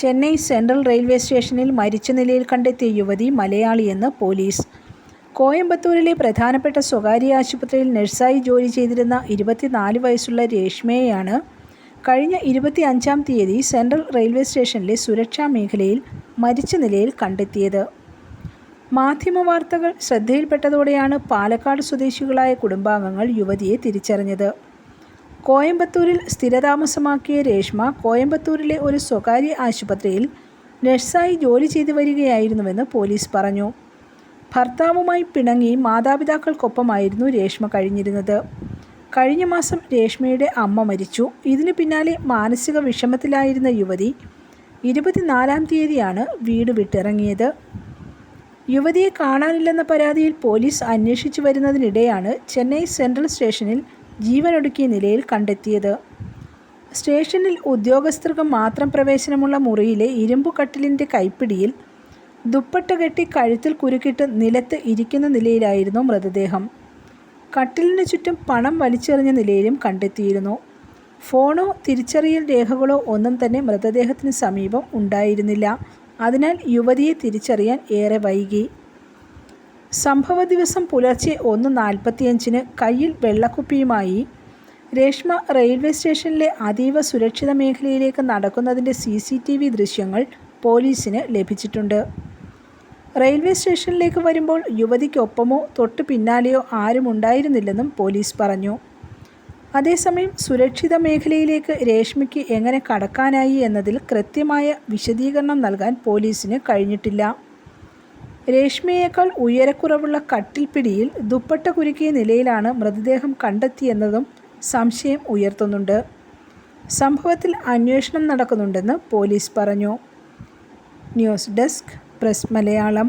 Chennai central railway സ്റ്റേഷനിൽ മരിച്ച നിലയിൽ കണ്ടെത്തിയ യുവതി മലയാളിയെന്ന് പോലീസ്. കോയമ്പത്തൂരിലെ പ്രധാനപ്പെട്ട സ്വകാര്യ ആശുപത്രിയിൽ നഴ്സായി ജോലി ചെയ്തിരുന്ന ഇരുപത്തിനാല് വയസ്സുള്ള രേഷ്മയെയാണ് കഴിഞ്ഞ ഇരുപത്തി അഞ്ചാം തീയതി സെൻട്രൽ റെയിൽവേ സ്റ്റേഷനിലെ സുരക്ഷാ മേഖലയിൽ മരിച്ച നിലയിൽ കണ്ടെത്തിയത്. മാധ്യമവാർത്തകൾ ശ്രദ്ധയിൽപ്പെട്ടതോടെയാണ് പാലക്കാട് സ്വദേശികളായ കുടുംബാംഗങ്ങൾ യുവതിയെ തിരിച്ചറിഞ്ഞത്. കോയമ്പത്തൂരിൽ സ്ഥിരതാമസമാക്കിയ രേഷ്മ കോയമ്പത്തൂരിലെ ഒരു സ്വകാര്യ ആശുപത്രിയിൽ നഴ്സായി ജോലി ചെയ്തു വരികയായിരുന്നുവെന്ന് പോലീസ് പറഞ്ഞു. ഭർത്താവുമായി പിണങ്ങി മാതാപിതാക്കൾക്കൊപ്പമായിരുന്നു രേഷ്മ കഴിഞ്ഞിരുന്നത്. കഴിഞ്ഞ മാസം രേഷ്മയുടെ അമ്മ മരിച്ചു. ഇതിനു പിന്നാലെ മാനസിക വിഷമത്തിലായിരുന്ന യുവതി ഇരുപത്തിനാലാം തീയതിയാണ് വീട് വിട്ടിറങ്ങിയത്. യുവതിയെ കാണാനില്ലെന്ന പരാതിയിൽ പോലീസ് അന്വേഷിച്ചു വരുന്നതിനിടെയാണ് ചെന്നൈ സെൻട്രൽ സ്റ്റേഷനിൽ ജീവനൊടുക്കിയ നിലയിൽ കണ്ടെത്തിയത്. സ്റ്റേഷനിൽ ഉദ്യോഗസ്ഥർക്ക് മാത്രം പ്രവേശനമുള്ള മുറിയിലെ ഇരുമ്പു കട്ടിലിന്റെ കൈപ്പിടിയിൽ ദുപ്പട്ട കെട്ടി കഴുത്തിൽ കുരുക്കിട്ട് നിലത്ത് ഇരിക്കുന്ന നിലയിലായിരുന്നു മൃതദേഹം. കട്ടിലിന് ചുറ്റും പണം വലിച്ചെറിഞ്ഞ നിലയിലും കണ്ടെത്തിയിരുന്നു. ഫോണോ തിരിച്ചറിയൽ രേഖകളോ ഒന്നും തന്നെ മൃതദേഹത്തിന് സമീപം ഉണ്ടായിരുന്നില്ല. അതിനാൽ യുവതിയെ തിരിച്ചറിയാൻ ഏറെ വൈകി. സംഭവ ദിവസം പുലർച്ചെ ഒന്ന് നാൽപ്പത്തിയഞ്ചിന് കയ്യിൽ വെള്ളക്കുപ്പിയുമായി രേഷ്മ റെയിൽവേ സ്റ്റേഷനിലെ അതീവ സുരക്ഷിത മേഖലയിലേക്ക് നടക്കുന്നതിന്റെ സി സി ടി വി ദൃശ്യങ്ങൾ പോലീസിന് ലഭിച്ചിട്ടുണ്ട്. റെയിൽവേ സ്റ്റേഷനിലേക്ക് വരുമ്പോൾ യുവതിക്കൊപ്പമോ തൊട്ടു പിന്നാലെയോ ആരും ഉണ്ടായിരുന്നില്ലെന്നും പോലീസ് പറഞ്ഞു. അതേസമയം സുരക്ഷിത മേഖലയിലേക്ക് രേഷ്മയ്ക്ക് എങ്ങനെ കടക്കാനായി എന്നതിൽ കൃത്യമായ വിശദീകരണം നൽകാൻ പോലീസിന് കഴിഞ്ഞിട്ടില്ല. രേഷ്മയേക്കാൾ ഉയരക്കുറവുള്ള കട്ടിൽപ്പിടിയിൽ ദുപ്പട്ട കുരുക്കിയ നിലയിലാണ് മൃതദേഹം കണ്ടെത്തിയെന്നതും സംശയം ഉയർത്തുന്നുണ്ട്. സംഭവത്തിൽ അന്വേഷണം നടക്കുന്നുണ്ടെന്ന് പോലീസ് പറഞ്ഞു. News desk press Malayalam.